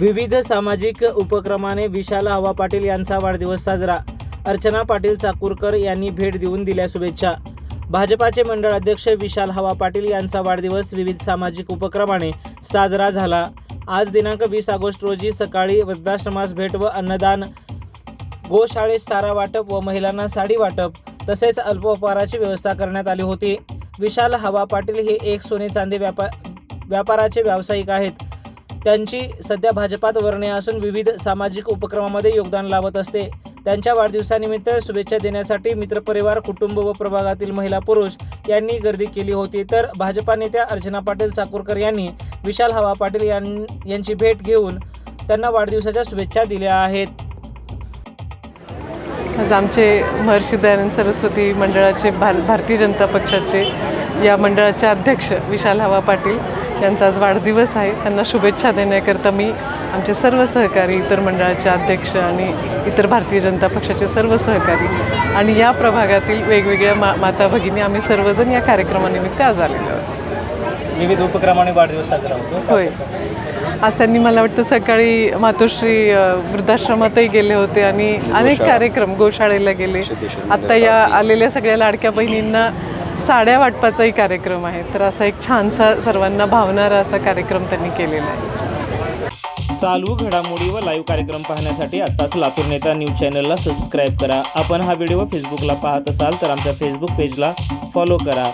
विविध सामाजिक उपक्रमाने विशाल हवा पाटील यांचा वाढदिवस साजरा. अर्चना पाटील चाकूरकर यांनी भेट देऊन दिल्या शुभेच्छा. भाजपाचे मंडळ अध्यक्ष विशाल हवा पाटील यांचा वाढदिवस विविध सामाजिक उपक्रमाने साजरा झाला. आज दिनांक वीस ऑगस्ट रोजी सकाळी वृद्धाश्रमास भेट व अन्नदान गोशाळेत चारा वाटप व महिलांना साडी वाटप तसेच अल्पोपहाराची व्यवस्था करण्यात आली होती. विशाल हवा पाटील हे एक सोने चांदी व्यापा व्यापाराचे व्यावसायिक आहेत. त्यांची सध्या भाजपात वर्णे असून विविध सामाजिक उपक्रमामध्ये योगदान लावत असते. त्यांच्या वाढदिवसानिमित्त शुभेच्छा देण्यासाठी मित्रपरिवार कुटुंब व प्रभागातील महिला पुरुष यांनी गर्दी केली होती. तर भाजपा नेत्या अर्चना पाटील चाकूरकर यांनी विशाल हवा पाटील यां यांची भेट घेऊन त्यांना वाढदिवसाच्या शुभेच्छा दिल्या आहेत. आज आमचे महर्षी दयानंद सरस्वती मंडळाचे भार भारतीय जनता पक्षाचे या मंडळाचे अध्यक्ष विशाल हवा पाटील यांचा आज वाढदिवस आहे. त्यांना शुभेच्छा देण्याकरता मी आमचे सर्व सहकारी इतर मंडळाचे अध्यक्ष आणि इतर भारतीय जनता पक्षाचे सर्व सहकारी आणि या प्रभागातील वेगवेगळ्या मा माता भगिनी आम्ही सर्वजण या कार्यक्रमानिमित्त आज आलेलो आहोत. विविध उपक्रमाने वाढदिवस साजरा होतो. होय. आज त्यांनी मला वाटतं सकाळी मातोश्री अ, वृद्धाश्रमातही गेले होते आणि अनेक कार्यक्रम गोशाळेला गेले. आत्ता या आलेल्या सगळ्या लाडक्या बहिणींना साड्या वाटपाचाही कार्यक्रम आहे. तर असा एक छानसा सर्वांना भावणारा असा कार्यक्रम त्यांनी केलेला आहे. चालू घडामोडी व लाईव्ह कार्यक्रम पाहण्यासाठी आत्ताच लातूर नेता न्यूज चॅनलला सबस्क्राईब करा. आपण हा व्हिडिओ फेसबुकला पाहत असाल तर आमच्या फेसबुक पेजला फॉलो करा.